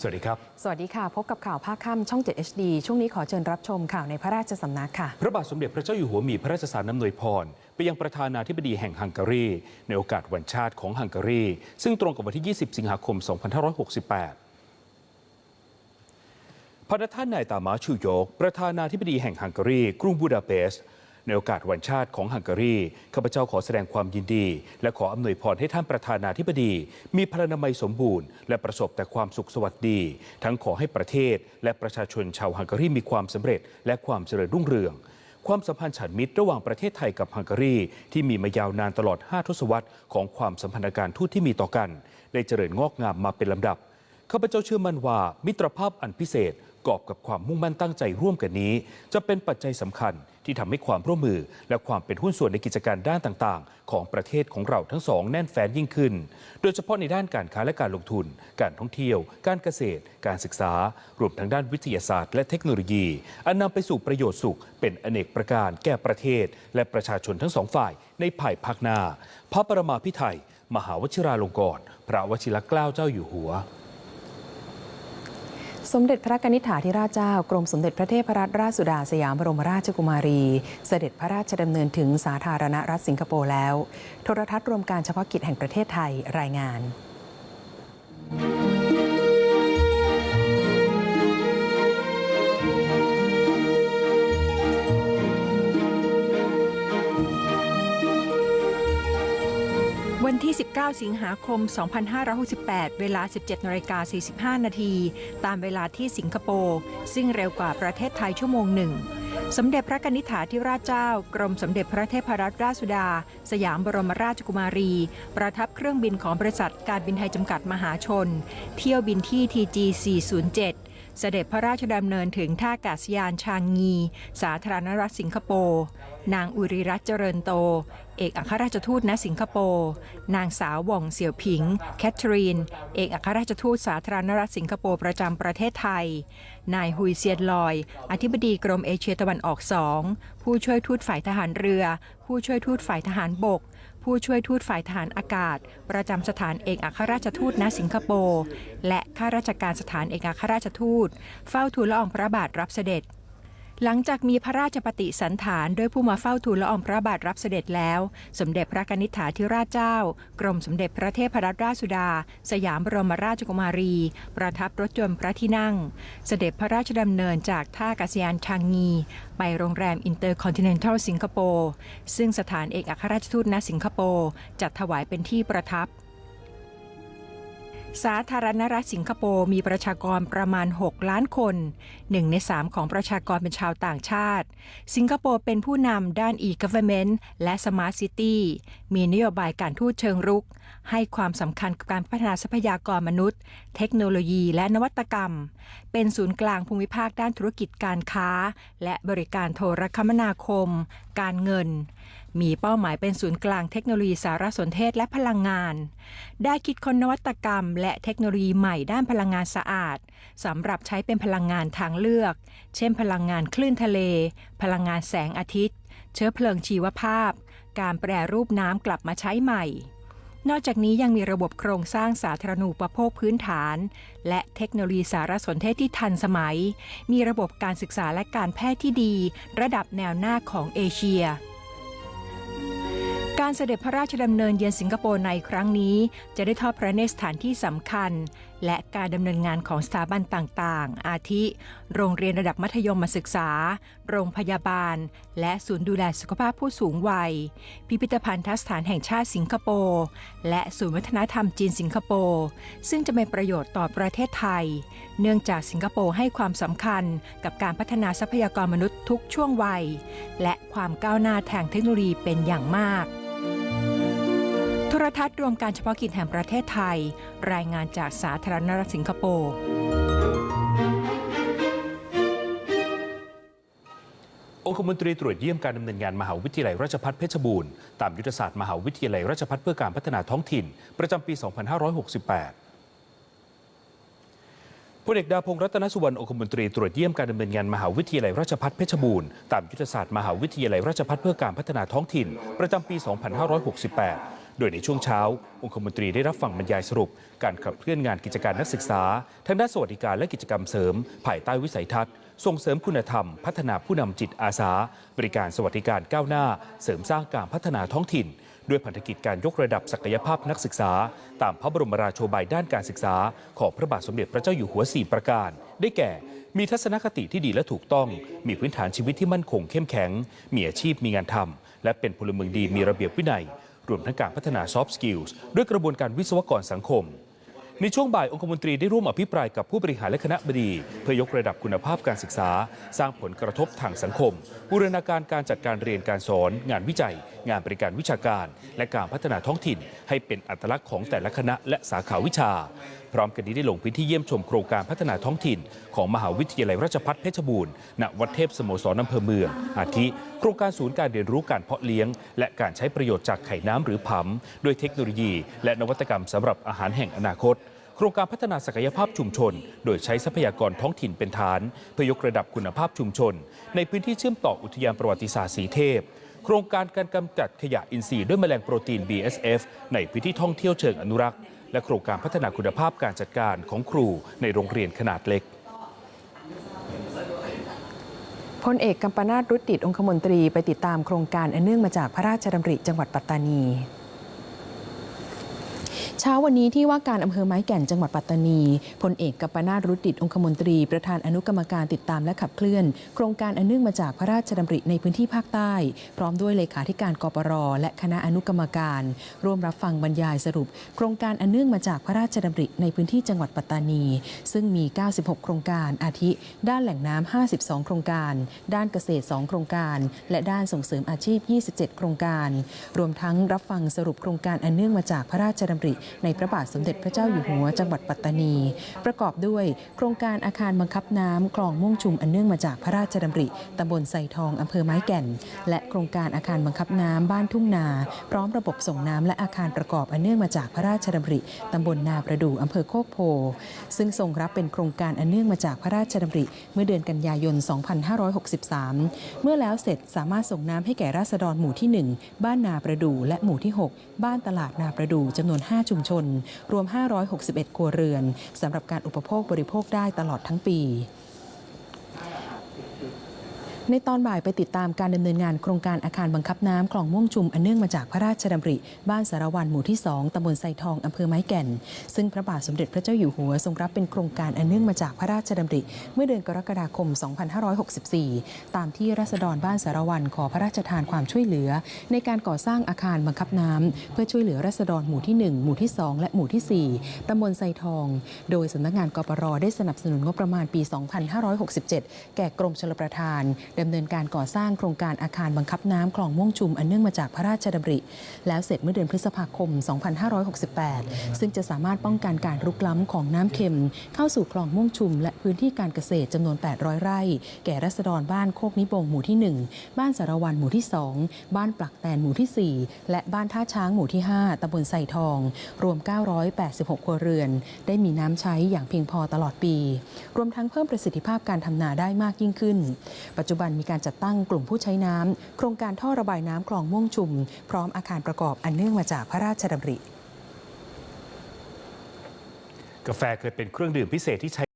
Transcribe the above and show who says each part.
Speaker 1: สวัสดีครับ
Speaker 2: สวัสดีค่ะ พบกับข่าวภาคค่ำช่อง 7 HD ช่วงนี้ขอเชิญรับชมข่าวในพระราชสำนักค่ะ
Speaker 1: พระบาทสมเด็จพระเจ้าอยู่หัวมีพระราชสารน้ำนวยพร ไปยังประธานาธิบดีแห่งฮังการี ในโอกาสวันชาติของฮังการี ซึ่งตรงกับวันที่ 20 สิงหาคม 2568พระท่านนายตามาชูโยก ประธานาธิบดีแห่งฮังการี กรุงบูดาเปสต์ ในโอกาสวันชาติของฮังการีข้าพเจ้าขอแสดงความยินดี และขออำนวยพรให้ท่านประธานาธิบดี มีพลานามัยสมบูรณ์ และประสบแต่ความสุขสวัสดี ทั้งขอให้ประเทศ และประชาชนชาวฮังการีมีความสำเร็จ และความเจริญรุ่งเรืองความสัมพันธ์ฉันมิตรระหว่างประเทศไทยกับฮังการี ที่มีมายาวนานตลอด 5 ทศวรรษของความสัมพันธการทูตที่มีต่อกัน ได้เจริญงอกงามมาเป็นลำดับ ข้าพเจ้าเชื่อมั่นว่ามิตรภาพอันพิเศษกอบกับความมุ่งมั่นตั้งใจร่วมกันนี้ จะเป็นปัจจัยสำคัญที่ทำให้ความร่วมมือ และความเป็นหุ้นส่วนในกิจการด้านต่างๆ ของประเทศของเราทั้งสองแน่นแฟ้นยิ่งขึ้น โดยเฉพาะในด้านการค้าและการลงทุน การท่องเที่ยว การเกษตร การศึกษา รวมทั้งด้านวิทยาศาสตร์และเทคโนโลยี อันนำไปสู่ประโยชน์สุข เป็นอเนกประการแก่ประเทศ และประชาชนทั้งสองฝ่ายในภายภาคหน้า พระประมาพิไทยมหาวชิราลงกรณ์พระวชิรเกล้าเจ้าอยู่หัว
Speaker 2: สมเด็จพระกนิษฐาธิราชเจ้ากรมสมเด็จพระเทพรัตนราชสุดาสยามบรมราชกุมารี เสด็จพระราชดำเนินถึงสาธารณรัฐสิงคโปร์แล้ว โทรทัศน์รวมการเฉพาะกิจแห่งประเทศไทยรายงาน
Speaker 3: 9 สิงหาคม 2568 เวลา 17นาฬิกา45 นาที ตามเวลาที่สิงคโปร์ซึ่งเร็วกว่าประเทศไทยชั่วโมงหนึ่ง สมเด็จพระกนิษฐาธิราชเจ้า กรมสมเด็จพระเทพรัตนราชสุดา สยามบรมราชกุมารี ประทับเครื่องบินของบริษัทการบินไทยจำกัดมหาชน เที่ยวบินที่ TG 407 เสด็จพระราชดำเนินถึงท่าอากาศยานชางงี สาธารณรัฐสิงคโปร์ นางอุริรัตน์เจริญโต เอกอัครราชทูตณสิงคโปร์ นางสาวหว่องเสี่ยวผิง แคทเธอรีน เอกอัครราชทูตสาธารณรัฐสิงคโปร์ประจำประเทศไทย นายฮุยเซียนลอย อธิบดีกรมเอเชียตะวันออกสองผู้ช่วยทูตฝ่ายทหารเรือ ผู้ช่วยทูตฝ่ายทหารบกผู้ช่วยทูตฝ่ายทหารอากาศ ประจำสถานเอกอัครราชทูตณสิงคโปร์ และ ข้าราชการสถานเอกอัครราชทูต เฝ้าทูลละอองพระบาทรับเสด็จ หลังจากมีพระราชปฏิสันถานโดยผู้มาเฝ้าทูลละอองพระบาทรับเสด็จแล้ว สมเด็จพระกนิษฐาธิราชเจ้า กรมสมเด็จพระเทพรัตนราชสุดา สยามบรมราชกุมารี ประทับรถยนต์พระที่นั่ง เสด็จพระราชดำเนินจากท่าอากาศยานชางงี ไปโรงแรมอินเตอร์คอนติเนนทัลสิงคโปร์ซึ่งสถานเอกอัครราชทูตณสิงคโปร์จัดถวายเป็นที่ประทับ สาธารณรัฐสิงคโปร์มีประชากรประมาณ 6 ล้านคนหนึ่งใน3ของประชากรเป็นชาวต่างชาติ สิงคโปร์เป็นผู้นำด้าน e-government และ smart city มีนโยบายการทูตเชิงรุก ให้ความสำคัญกับการพัฒนาทรัพยากรมนุษย์ เทคโนโลยีและนวัตกรรม เป็นศูนย์กลางภูมิภาคด้านธุรกิจการค้า และบริการโทรคมนาคม การเงินมีเป้าหมายเป็นศูนย์กลางเทคโนโลยีสารสนเทศและพลังงาน ได้คิดค้นนวัตกรรม และเทคโนโลยีใหม่ด้านพลังงานสะอาดสำหรับใช้เป็นพลังงานทางเลือก เช่น พลังงานคลื่นทะเล พลังงานแสงอาทิตย์ เชื้อเพลิงชีวภาพ การแปรรูปน้ำกลับมาใช้ใหม่ นอกจากนี้ยังมีระบบโครงสร้างสาธารณูปโภคพื้นฐาน และเทคโนโลยีสารสนเทศที่ทันสมัย มีระบบการศึกษาและการแพทย์ที่ดี ระดับแนวหน้าของเอเชีย การเสด็จพระราชดำเนินเยือนสิงคโปร์ในครั้งนี้ จะได้ทอดพระเนตรสถานที่สำคัญ และการดำเนินงานของสถาบันต่างๆ อาทิ โรงเรียนระดับมัธยมศึกษา โรงพยาบาล และศูนย์ดูแลสุขภาพผู้สูงวัย พิพิธภัณฑสถานแห่งชาติสิงคโปร์ และศูนย์วัฒนธรรมจีนสิงคโปร์ ซึ่งจะเป็นประโยชน์ต่อประเทศไทย เนื่องจากสิงคโปร์ให้ความสำคัญกับการพัฒนาทรัพยากรมนุษย์ทุกช่วงวัย และความก้าวหน้าทางเทคโนโลยีเป็นอย่างมาก โทรทัศน์รวมการเฉพาะกิจแห่งประเทศไทย รายงานจากสาธารณรัฐสิงคโปร์
Speaker 1: องคมนตรีตรวจเยี่ยมการดำเนินงานมหาวิทยาลัยราชภัฏเพชรบูรณ์ตามยุทธศาสตร์มหาวิทยาลัยราชภัฏเพื่อการพัฒนาท้องถิ่น ประจำปี 2568พลเอกดาพงษ์รัตนสุวรรณองคมนตรีตรวจเยี่ยมการดำเนินงานมหาวิทยาลัยราชภัฏเพชรบูรณ์ตามยุทธศาสตร์มหาวิทยาลัยราชภัฏเพื่อการพัฒนาท้องถิ่น ประจำปี 2568 โดยในช่วงเช้า องคมนตรีได้รับฟังบรรยายสรุป การขับเคลื่อนงานกิจการนักศึกษาทั้งด้านสวัสดิการและกิจกรรมเสริม ภายใต้วิสัยทัศน์ ส่งเสริมคุณธรรม พัฒนาผู้นำจิตอาสา บริการสวัสดิการก้าวหน้า เสริมสร้างการพัฒนาท้องถิ่น ด้วยพันธกิจการยกระดับศักยภาพนักศึกษา ตามพระบรมราโชบายด้านการศึกษา ของพระบาทสมเด็จพระเจ้าอยู่หัว 4 ประการ ได้แก่มีทัศนคติที่ดีและถูกต้อง มีพื้นฐานชีวิตที่มั่นคงเข้มแข็ง มีอาชีพมีงานทำ และเป็นพลเมืองดีมีระเบียบวินัย รวมทั้งการพัฒนา soft skills ด้วยกระบวนการวิศวกรสังคม ในช่วงบ่ายองคมนตรีได้ร่วมอภิปรายกับผู้บริหารและคณะบดี เพื่อยกระดับคุณภาพการศึกษา สร้างผลกระทบทางสังคม บูรณาการการจัดการเรียนการสอน งานวิจัย งานบริการวิชาการ และการพัฒนาท้องถิ่น ให้เป็นอัตลักษณ์ของแต่ละคณะและสาขาวิชาพร้อมกันนี้ได้ลงพื้นที่เยี่ยมชมโครงการพัฒนาท้องถิ่น ของมหาวิทยาลัยราชภัฏเพชรบูรณ์ณวัดเทพสโมสรอำเภอเมือง อาทิ โครงการศูนย์การเรียนรู้การเพาะเลี้ยง และการใช้ประโยชน์จากไข่น้ำหรือผำด้วยเทคโนโลยี และนวัตกรรมสำหรับอาหารแห่งอนาคตโครงการพัฒนาศักยภาพชุมชน โดยใช้ทรัพยากรท้องถิ่นเป็นฐาน เพื่อยกระดับคุณภาพชุมชน ในพื้นที่เชื่อมต่ออุทยานประวัติศาสตร์สีเทพ โครงการการกำจัดขยะอินทรีย์ด้วยแมลงโปรตีน BSF ในพื้นที่ท่องเที่ยวเชิงอนุรักษ์ และโครงการพัฒนาคุณภาพการจัดการของครูในโรงเรียนขนาดเล็ก
Speaker 2: พลเอกกัมปนาตรุดดิตองคมนตรีไปติดตามโครงการอันเนื่องมาจากพระราชดำริจังหวัดปัตตานี เช้าวันนี้ที่ว่าการอำเภอไม้แก่นจังหวัดปัตตานีพลเอกกัปปนาตรุดดิตองคมนตรี ประธานอนุกรรมการติดตามและขับเคลื่อน โครงการอันเนื่องมาจากพระราชดำริในพื้นที่ภาคใต้ พร้อมด้วยเลขาธิการกปรและคณะอนุกรรมการ ร่วมรับฟังบรรยายสรุป โครงการอันเนื่องมาจากพระราชดำริในพื้นที่จังหวัดปัตตานี ซึ่งมี 96 โครงการอาทิ ด้านแหล่งน้ำ52 โครงการ ด้านเกษตร 2 โครงการ และด้านส่งเสริมอาชีพ 27 โครงการ รวมทั้งรับฟังสรุปโครงการอันเนื่องมาจากพระราชดำริในพระบาทสมเด็จพระเจ้าอยู่หัวจังหวัดปัตตานี ประกอบด้วยโครงการอาคารบังคับน้ำคลองม่วงชุมอันเนื่องมาจากพระราชดำริตำบลไซทองอำเภอไม้แก่น และโครงการอาคารบังคับน้ำบ้านทุ่งนา พร้อมระบบส่งน้ำและอาคารประกอบอันเนื่องมาจากพระราชดำริตำบลนาประดู่อำเภอโคกโพ ซึ่งทรงรับเป็นโครงการอันเนื่องมาจากพระราชดำริเมื่อเดือนกันยายน 2563 เมื่อแล้วเสร็จสามารถส่งน้ำให้แก่ราษฎรหมู่ที่ 1 บ้านนาประดู่และหมู่ที่ 6 บ้านตลาดนาประดู่จำนวน 5 ชุมชน รวม 561 ครัวเรือนสำหรับการอุปโภคบริโภคได้ตลอดทั้งปี ในตอนบ่ายไปติดตามการดำเนินงานโครงการอาคารบังคับน้ำคลองม่วงชุมอันเนื่องมาจากพระราชดำริ บ้านสารวันหมู่ที่ 2ตำบลไซทองอำเภอไม้แก่น ซึ่งพระบาทสมเด็จพระเจ้าอยู่หัวทรงรับเป็นโครงการอันเนื่องมาจากพระราชดำริ เมื่อเดือนกรกฎาคม 2564 ตามที่รัษฎรบ้านสารวันขอพระราชทานความช่วยเหลือ ในการก่อสร้างอาคารบังคับน้ำเพื่อช่วยเหลือรัษฎรหมู่ที่ 1 หมู่ที่ 2 และหมู่ที่ 4ตำบลไซทอง โดยสำนักงานกปรได้สนับสนุนงบประมาณปี 2567 แก่กรมชลประทานดำเนินการก่อสร้างโครงการอาคารบังคับน้ำคลองม่วงชุมอันเนื่องมาจากพระราชดำริ แล้วเสร็จเมื่อเดือนพฤษภาคม 2568 ซึ่งจะสามารถป้องกันการรุกล้ำของน้ำเค็ม เข้าสู่คลองม่วงชุม และพื้นที่การเกษตรจำนวน 800 ไร่ แก่รัษฎรบ้านโคกนิบงหมู่ที่ 1 บ้านสารวันหมู่ที่ 2 บ้านปลักแตนหมู่ที่ 4 และบ้านท่าช้างหมู่ที่ 5ตำบลไส่ทอง รวม 986 ครัวเรือน ได้มีน้ำใช้อย่างเพียงพอตลอดปี รวมทั้งเพิ่มประสิทธิภาพการทำนาได้มากยิ่งขึ้น ปัจจุบันมีการจัดตั้งกลุ่มผู้ใช้น้ำโครงการท่อระบายน้ำคลองม่วงชุม พร้อมอาคารประกอบอันเนื่องมาจากพระราชดำริ
Speaker 1: กาแฟเคยเป็นเครื่องดื่มพิเศษที่ใช้